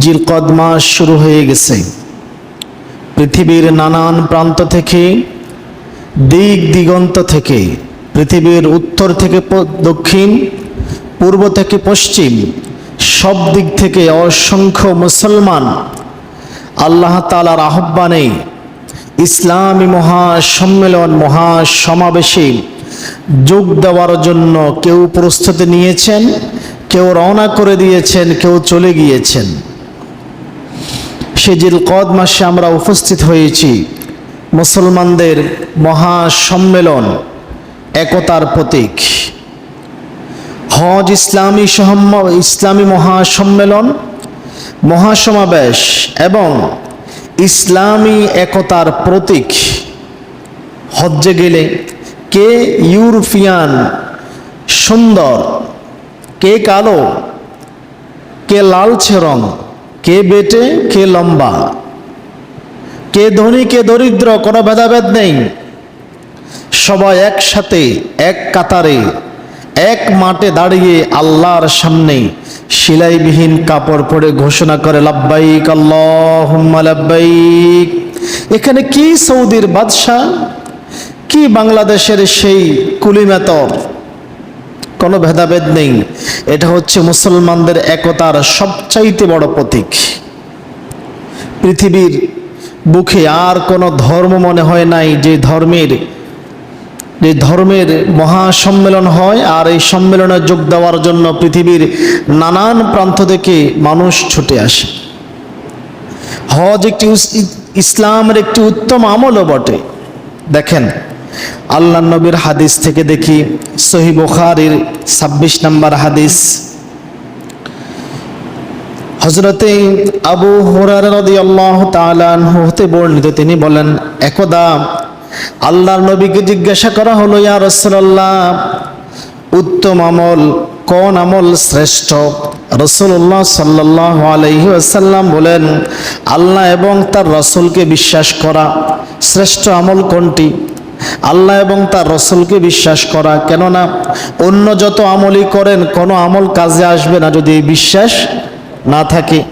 জিলকদ মাস শুরু হয়ে গেছে। পৃথিবীর নানান প্রান্ত থেকে, দিক দিগন্ত থেকে, পৃথিবীর উত্তর থেকে দক্ষিণ, পূর্ব থেকে পশ্চিম, সব দিক থেকে অসংখ্য মুসলমান আল্লাহ তালার আহ্বানে ইসলামী মহাসম্মেলন, মহাসমাবেশে যোগ দেওয়ার জন্য কেউ প্রস্তুতি নিয়েছেন, কেউ রওনা করে দিয়েছেন, কেউ চলে গিয়েছেন। সে জিল কদ মাসে আমরা উপস্থিত হয়েছি। মুসলমানদের মহাসম্মেলন, একতার প্রতীক। হজ ইসলামী সহম্ম, ইসলামী মহাসম্মেলন, মহাসমাবেশ এবং ইসলামী একতার প্রতীক। হজ্জে গেলে কে ইউরোপিয়ান সুন্দর, কে কালো, কে লালচে রং কে বেটে, কে লম্বা? কে ধনী, কে দরিদ্র, কোনো ভেদাভেদ নেই। সবাই একসাথে, এক কাতারে, এক মাঠে দাঁড়িয়ে আল্লাহর সামনে সিলাইবিহীন কাপড় পরে ঘোষণা করে, লাব্বাইক আল্লাহুম্মা লাব্বাইক। এখানে কি সৌদির বাদশাহ? কি বাংলাদেশের সেই কুলিমেতর? কোনো ভেদাভেদ নেই। এটা হচ্ছে মুসলমানদের একতার সবচাইতে বড় প্রতীক। পৃথিবীর বুকে আর কোনো ধর্ম মনে হয় নাই যে ধর্মের যে ধর্মের মহাসম্মেলন হয় আর এই সম্মেলনে যোগ দেওয়ার জন্য পৃথিবীর নানান প্রান্ত থেকে মানুষ ছুটে আসে। হজ একটি ইসলামের একটি উত্তম আমলও বটে। দেখেন আল্লাহ নবীর হাদিস থেকে দেখি সহি বুখারীর ছাব্বিশ নম্বর হাদিস। হজরতে আবু আল্লাহ হতে বর্ণিত তিনি বলেন, একদা আল্লাহর নবীকে জিজ্ঞাসা করা হলো, ইয়া রসল্লাহ উত্তম আমল কোন আমল শ্রেষ্ঠ? রসুল্লাহ সাল্লাহ আলহি আসাল্লাম বলেন, আল্লাহ এবং তার রসুলকে বিশ্বাস করা শ্রেষ্ঠ আমল কোনটি? আল্লাহ এবং তার রসুলকে বিশ্বাস করা, কেননা অন্য যত আমলই করেন, কোনো আমল কাজে আসবে না যদি এই বিশ্বাস না থাকে।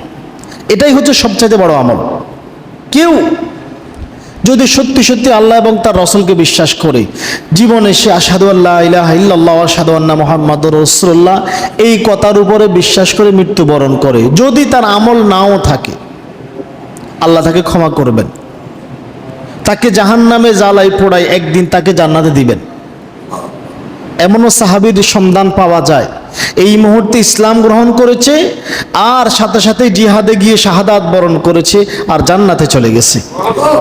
এটাই হচ্ছে সবচাইতে বড় আমল। কেউ যদি সত্যি সত্যি আল্লাহ এবং তার রসুলকে বিশ্বাস করে, জীবনে সে আসাদু আল্লাহ ইল্লাল্লাহ আসাদু আন্না মোহাম্মদ রসুল্লাহ এই কথার উপরে বিশ্বাস করে মৃত্যুবরণ করে। যদি তার আমল নাও থাকে, আল্লাহ তাকে ক্ষমা করবেন। তাকে জাহান নামে জ্বালাই পোড়াই একদিন তাকে জান্নাতে দিবেন। এমনও সাহাবির সন্ধান পাওয়া যায়। এই মুহূর্তে ইসলাম গ্রহণ করেছে, আর সাথে সাথে জিহাদে গিয়ে শাহাদাত বরণ করেছে আর জান্নাতে চলে গেছে।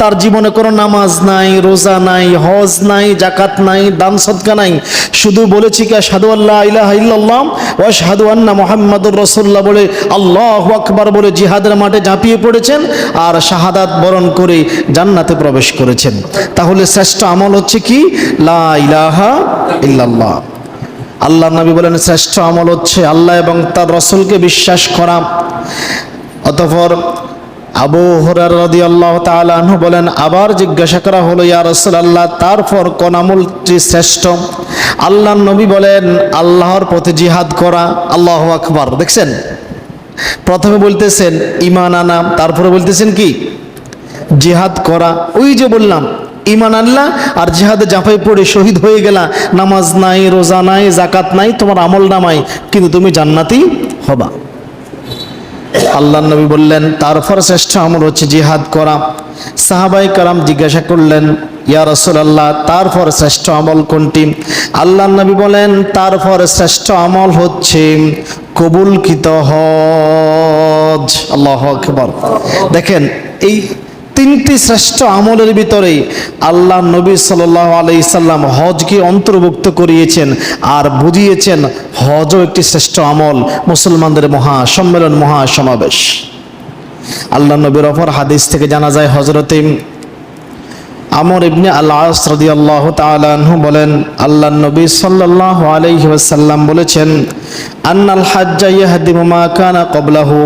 তার জীবনে কোনো নামাজ নাই, রোজা নাই, হজ নাই জাকাত নাই, দান সদকা নাই। শুধু বলেছি কি সাধু আল্লাহ ইলাহা ইল্লাল্লাহ ও সাধু আন্না মোহাম্মদুর রসুল্লাহ বলে, আল্লাহ আকবার বলে জিহাদের মাঠে ঝাঁপিয়ে পড়েছেন আর শাহাদাত বরণ করে জান্নাতে প্রবেশ করেছেন। তাহলে শ্রেষ্ঠ আমল হচ্ছে কি? লা ইলাহা ইল্লাল্লাহ। আল্লাহ নবী বলেন, শ্রেষ্ঠ আমল হচ্ছে আল্লাহ এবং তার রসুলকে বিশ্বাস করা। অতঃপর আবু হরার রদি আল্লাহ তালু বলেন, আবার জিজ্ঞাসা করা হলো, ইয়া রসুল আল্লাহ তারপর কোন আমলটি শ্রেষ্ঠ? আল্লাহ নবী বলেন, আল্লাহর পথে জিহাদ করা, আল্লাহ আকবার। দেখছেন? প্রথমে বলতেছেন ইমান আনা। তারপরে বলতেছেন কি? জিহাদ করা। ওই যে বললাম ইমান আল্লাহ আর জিহাদে জাফাই পড়ে শহীদ হয়ে গেলা। নামাজ নাই, রোজা নাই জাকাত নাই, তোমার আমল নামাই, কিন্তু তুমি জান্নাতি হবা। আল্লাহ নবী বললেন, তারপর শ্রেষ্ঠ আমল হচ্ছে জিহাদ করা। সাহাবাই কারাম জিজ্ঞাসা করলেন, ইয়া রসুল আল্লাহ তারপর শ্রেষ্ঠ আমল কোনটি? আল্লাহ নবী বলেন, তারপর শ্রেষ্ঠ আমল হচ্ছে কবুলকৃত হজ। আল্লাহ দেখেন, এই তিনটি শ্রেষ্ঠ আমলের ভিতরে আল্লাহ নবী সাল্লাহ আলাই সাল্লাম হজকে অন্তর্ভুক্ত করিয়েছেন আর বুঝিয়েছেন হজও একটি শ্রেষ্ঠ আমল। মুসলমানদের মহা সম্মেলন, মহা সমাবেশ। আল্লাহ নবীর অপর হাদিস থেকে জানা যায় হজরতে আমর ইবনে আল্লাহ রদি আল্লাহ তালাহু বলেন আল্লাহ নবী সাল্লাহ আলাইহি ওয়াসাল্লাম বলেছেন, আন্নাল হাজ্জা কানা ক্বাবলাহু।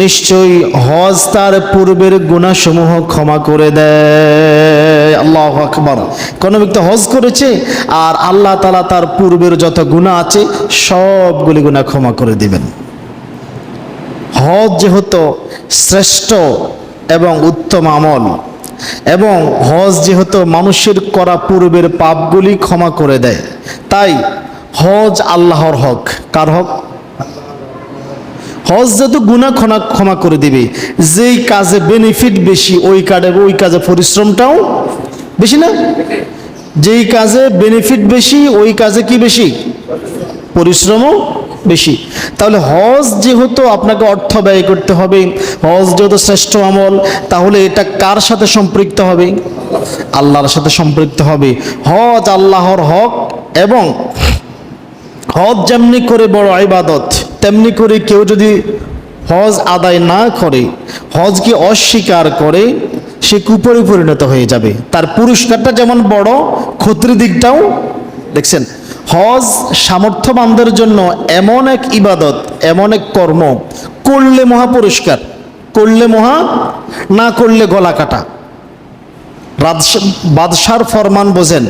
নিশ্চয়ই হজ তার পূর্বের গুনাহসমূহ ক্ষমা করে দেয়। আল্লাহ আকবার। কোন ব্যক্তি হজ করেছে আর আল্লাহ তাআলা তার পূর্বের যত গুনাহ আছে, সবগুলি গুনাহ ক্ষমা করে দিবেন। হজ যেহেতু শ্রেষ্ঠ এবং উত্তম আমল এবং হজ যেহেতু মানুষের করা পূর্বের পাপগুলি ক্ষমা করে দেয়, তাই হজ আল্লাহর হক। কার হক? হজ যেহেতু গুণা ক্ষমা ক্ষমা করে দিবে, যেই কাজে বেনিফিট বেশি, ওই কাজে ওই কাজে পরিশ্রমটাও বেশি না? যেই কাজে বেনিফিট বেশি, ওই কাজে কি বেশি? পরিশ্রমও বেশি। তাহলে হজ যেহেতু আপনাকে অর্থ ব্যয় করতে হবে, হজ যেহেতু শ্রেষ্ঠ আমল, তাহলে এটা কার সাথে সম্পৃক্ত হবে? আল্লাহর সাথে সম্পৃক্ত হবে। হজ আল্লাহর হক এবং হজ যেমনি করে বড় ইবাদত, তেমনি করে কেউ যদি হজ আদায় না করে হজকে অস্বীকার করে, সে কুপরে পরিণত হয়ে যাবে। তার পুরস্কারটা যেমন বড়, ক্ষতির দিকটাও, দেখছেন? হজ সামর্থ্যবানদের জন্য এমন এক ইবাদত, এমন এক কর্ম, করলে মহা পুরস্কার করলে মহা, না করলে গলা কাটা। বাদশার ফরমান বোঝেন।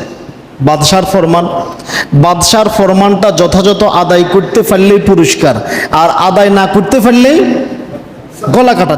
বাদশার ফরমান, বাদশার ফরমানটা যথাযথ আদায় করতে পারলেই পুরস্কার আর আদায় না করতে পারলেই গলা কাটা